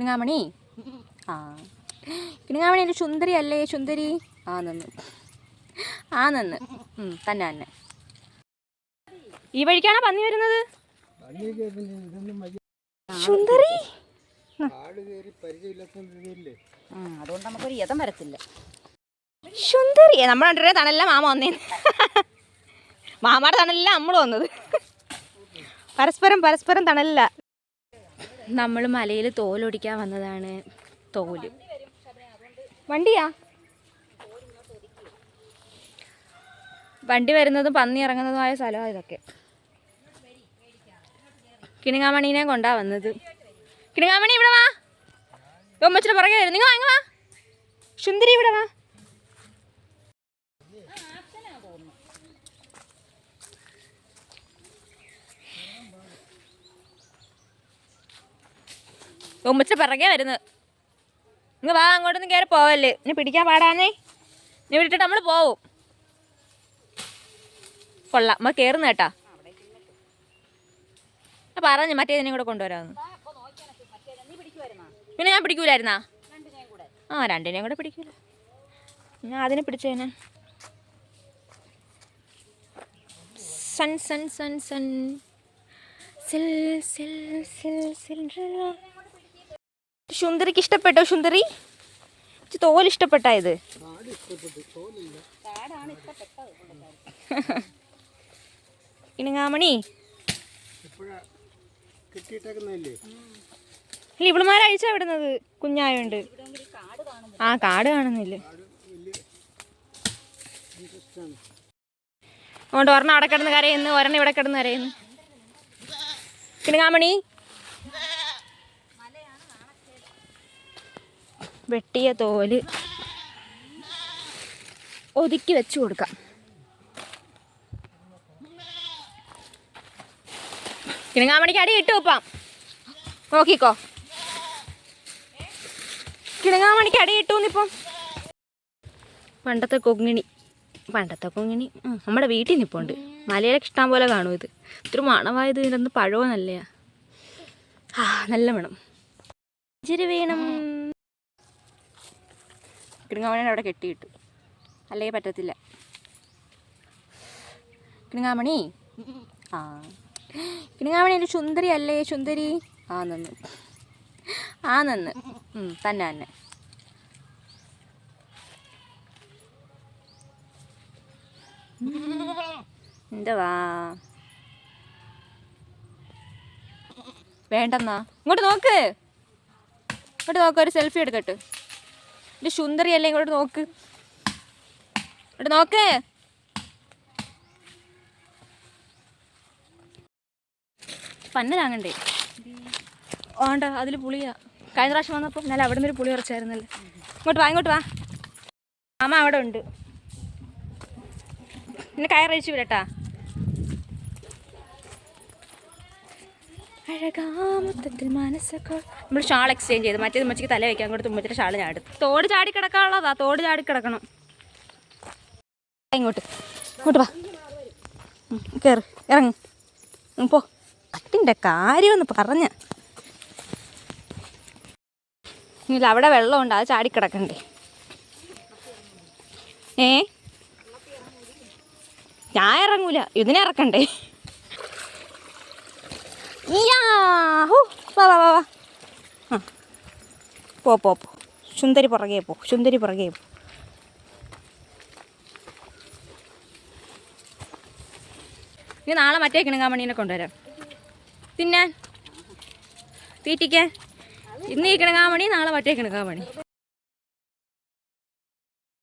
കിണുങ്ങാമണി? ആ. കിണുങ്ങാമണി എന്റെ സുന്ദരി അല്ലേ സുന്ദരി ആ നന്ന്. ആ നന്ന്. തന്നെ തന്നെ. ഈ വഴിക്കാണോ പന്നി വരുന്നത്? സുന്ദരി അതുകൊണ്ട് നമുക്കൊരു യഥം വരത്തില്ല. സുന്ദരി നമ്മൾ രണ്ടുപേരെ തണല്ല മാമ വന്നേ. മാമാടെ തണലില്ല നമ്മൾ വന്നത്. പരസ്പരം പരസ്പരം തണലില്ല നമ്മൾ മലയിൽ തോലൊടിക്കാൻ വന്നതാണ് തോൽ. വണ്ടിയാ? വണ്ടി വരുന്നതും പന്നി ഇറങ്ങുന്നതുമായ സ്ഥലമാണ് ഇതൊക്കെ. കിണുങ്ങാമണീനെ കൊണ്ടാ വന്നത്. കിണുങ്ങാമണി ഇവിടെ വാ. ഒമ്മച്ചിട്ട് പുറകെ വരും. നിങ്ങൾ വാങ്ങുവാ സുന്ദരി ഇവിടെ വാ. ഉമ്മച്ച പിറകെ വരുന്നത് ഇങ്ങ് വാ അങ്ങോട്ടൊന്നും കയറി പോവല്ലേ ഇനി പിടിക്കാൻ പാടാന്നേ ഇനി വിട്ടിട്ട് നമ്മൾ പോവും കൊള്ളാം നമ്മൾ കയറുന്ന കേട്ടാ പറഞ്ഞു മറ്റേതിനെ കൂടെ കൊണ്ടുവരാമെന്ന് പിന്നെ ഞാൻ പിടിക്കൂലായിരുന്നാ ആ രണ്ടിനെയും കൂടെ പിടിക്കൂല ഞാൻ അതിനെ പിടിച്ചേനെ സൺ സൺ സൺ സൺ സിൽ സിൽ സിൽ സിൻഡ്രല്ല സുന്ദരിക്ക് ഇഷ്ടപ്പെട്ടോ സുന്ദരി? തോൽ ഇഷ്ടപ്പെട്ടായത് ഇണങ്ങാമണി? ഇല്ല ഇവളുമാരെ അഴിച്ചാ വിടുന്നത്? കുഞ്ഞായോണ്ട്. ആ കാട് കാണുന്നില്ല. അതുകൊണ്ട് ഒരെണ്ണം അവിടെ കിടന്ന് കരയുന്നു ഒരെണ്ണം ഇവിടെ കിടന്ന് കരയുന്നു. കിണങ്ങാമണി വെട്ടിയ തോൽ ഒതുക്കി വെച്ചു കൊടുക്കാം. കിണങ്ങാമണിക്ക് അടി ഇട്ട് വെപ്പാം നോക്കിക്കോ. കിണങ്ങാമണിക്ക് അടി കിട്ടൂന്നിപ്പം പണ്ടത്തെ കൊങ്ങിണി പണ്ടത്തെ കൊങ്ങിണി. നമ്മുടെ വീട്ടിൽ നിൽപ്പുണ്ട് മലയിലൊക്കെ ഇഷ്ടം പോലെ കാണും ഇത്. ഇത്ര മണമായത് ഇതിനൊന്ന് പഴവോ നല്ലയാ. ആ നല്ല മണം. ഇച്ചിരി വേണം. കിണങ്ങാമണിനെ അവിടെ കെട്ടിയിട്ടു. അല്ലേ പറ്റത്തില്ല. കിടങ്ങാമണി? ആ. കിടങ്ങാമണി എന്റെ സുന്ദരി അല്ലേ? സുന്ദരി? ആ നന്ന്. ആ നന്ന്. തന്നെ തന്നെ. എന്തുവാ? വേണ്ടെന്നാ? ഇങ്ങോട്ട് നോക്ക്. ഇങ്ങോട്ട് നോക്ക് ഒരു സെൽഫി എടുക്കട്ടെ. ഇത് സുന്ദരി അല്ലേ? ഇങ്ങോട്ട് നോക്ക്. ഇങ്ങോട്ട് നോക്ക്. പന്ന താങ്ങണ്ടേ? ഓണ്ട അതിൽ പുളിയാ. കഴിഞ്ഞ പ്രാവശ്യം വന്നപ്പോൾ എന്നാലും അവിടെ നിന്ന് ഒരു പുളി കുറച്ചായിരുന്നല്ലേ? ഇങ്ങോട്ട് വാ ഇങ്ങോട്ട് വാ. അമ്മ അവിടെ ഉണ്ട്. പിന്നെ കയറഴിച്ചു വിടട്ടാ. അഴകാമത്തത്തിൽ മനസ്സൊക്കെ. നമ്മൾ ഷാൾ എക്സ്ചേഞ്ച് ചെയ്ത് മറ്റേത് ഉമ്മച്ചിക്ക് തല വയ്ക്കാൻ കൊടുത്ത് ഉമ്മച്ചിയുടെ ഷാൾ എടുത്തു. തോട് ചാടി കിടക്കാനുള്ളതാ തോട് ചാടി കിടക്കണം. ഇങ്ങോട്ട് ഇങ്ങോട്ട് വാ. കേറ് ഇറങ്ങ്. പോ. അതിന്റെ കാര്യമൊന്ന് പറഞ്ഞ. ഇല്ല അവിടെ വെള്ളമുണ്ട് അത് ചാടിക്കിടക്കണ്ടേ ഏ? ഞാൻ ഇറങ്ങൂല ഇതിനിറക്കണ്ടേ യാഹൂ. പോ പോ പോ. സുന്ദരി പുറകെ പോ. സുന്ദരി പുറകെ പോ. ഇനി നാളെ മറ്റേ കിണങ്ങാമണീനെ കൊണ്ടുവരാം. തിന്നാൻ തീറ്റിക്കാൻ ഇന്ന് ഈ കിണങ്ങാമണി നാളെ മറ്റേ കിണങ്ങാമണി.